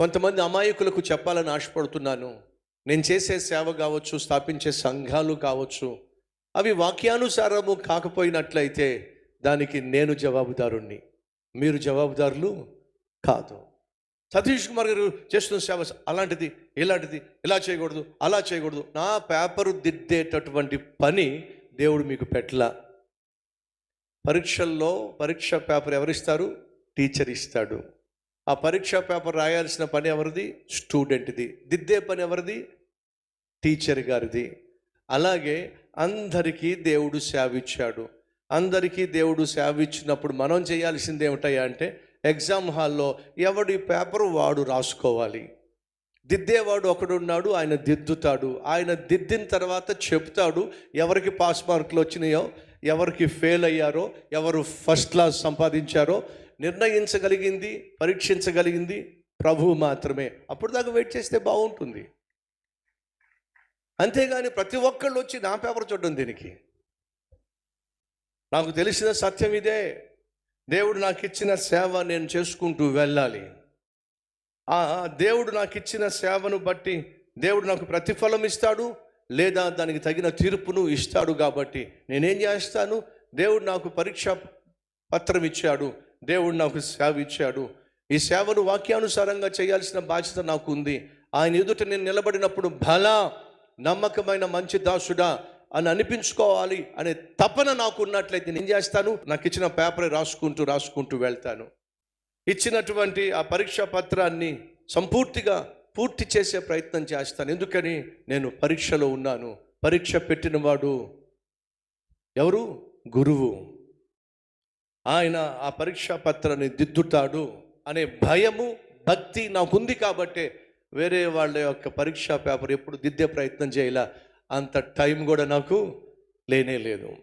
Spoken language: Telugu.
కొంతమంది అమాయకులకు చెప్పాలని ఆశపడుతున్నాను. నేను చేసే సేవ కావచ్చు స్థాపించే సంఘాలు కావచ్చు అవి వాక్యానుసారము కాకపోయినట్లయితే దానికి నేను జవాబుదారుణ్ణి. మీరు జవాబుదారులు కాదు. సతీష్ కుమార్ గారు చేస్తున్న సేవ అలాంటిది ఇలాంటిది ఇలా చేయకూడదు అలా చేయకూడదు. నా పేపరు దిద్దేటటువంటి పని దేవుడు మీకు పెట్ల పరీక్షల్లో పరీక్ష పేపర్ ఎవరిస్తారు? టీచర్ ఇస్తాడు. ఆ పరీక్ష పేపర్ రాయాల్సిన పని ఎవరిది? స్టూడెంట్ది. దిద్దే పని ఎవరిది? టీచర్ గారిది. అలాగే అందరికీ దేవుడు సేవిచ్చాడు. అందరికీ దేవుడు సేవిచ్చినప్పుడు మనం చేయాల్సింది ఏమిటయ్యా అంటే ఎగ్జామ్ హాల్లో ఎవడి పేపర్ వాడు రాసుకోవాలి. దిద్దేవాడు ఒకడున్నాడు ఆయన దిద్దుతాడు. ఆయన దిద్దిన తర్వాత చెప్తాడు ఎవరికి పాస్ మార్కులు వచ్చినాయో ఎవరికి ఫెయిల్ అయ్యారో ఎవరు ఫస్ట్ క్లాస్ సంపాదించారో నిర్ణయించగలిగింది పరీక్షించగలిగింది ప్రభువు మాత్రమే. అప్పుడు దాకా వెయిట్ చేస్తే బాగుంటుంది. అంతేగాని ప్రతి ఒక్కళ్ళు వచ్చి నా పేపర్ చూడడం దీనికి. నాకు తెలిసిన సత్యం ఇదే. దేవుడు నాకు ఇచ్చిన సేవ నేను చేసుకుంటూ వెళ్ళాలి. దేవుడు నాకు ఇచ్చిన సేవను బట్టి దేవుడు నాకు ప్రతిఫలం ఇస్తాడు లేదా దానికి తగిన తీర్పును ఇస్తాడు కాబట్టి నేనేం చేస్తాను? దేవుడు నాకు పరీక్ష పత్రం ఇచ్చాడు. దేవుడు నాకు సేవ ఇచ్చాడు. ఈ సేవను వాక్యానుసారంగా చేయాల్సిన బాధ్యత నాకు ఉంది ఆయన ఎదుట నేను నిలబడినప్పుడు బల నమ్మకమైన మంచి దాసుడా అని అనిపించుకోవాలి అనే తపన నాకు ఉన్నట్లయితే నేను చేస్తాను? నాకు ఇచ్చిన పేపర్ రాసుకుంటూ రాసుకుంటూ వెళ్తాను. ఇచ్చినటువంటి ఆ పరీక్షా పత్రాన్ని సంపూర్తిగా పూర్తి చేసే ప్రయత్నం చేస్తాను. ఎందుకని? నేను పరీక్షలో ఉన్నాను. పరీక్ష పెట్టినవాడు ఎవరు? గురువు. ఆయన ఆ పరీక్షా పత్రాన్ని దిద్దుతాడు అనే భయము భక్తి నాకుంది కాబట్టే వేరే వాళ్ళ యొక్క పరీక్షా పేపర్ ఎప్పుడు దిద్దే ప్రయత్నం చేయాల. అంత టైం కూడా నాకు లేనే లేదు.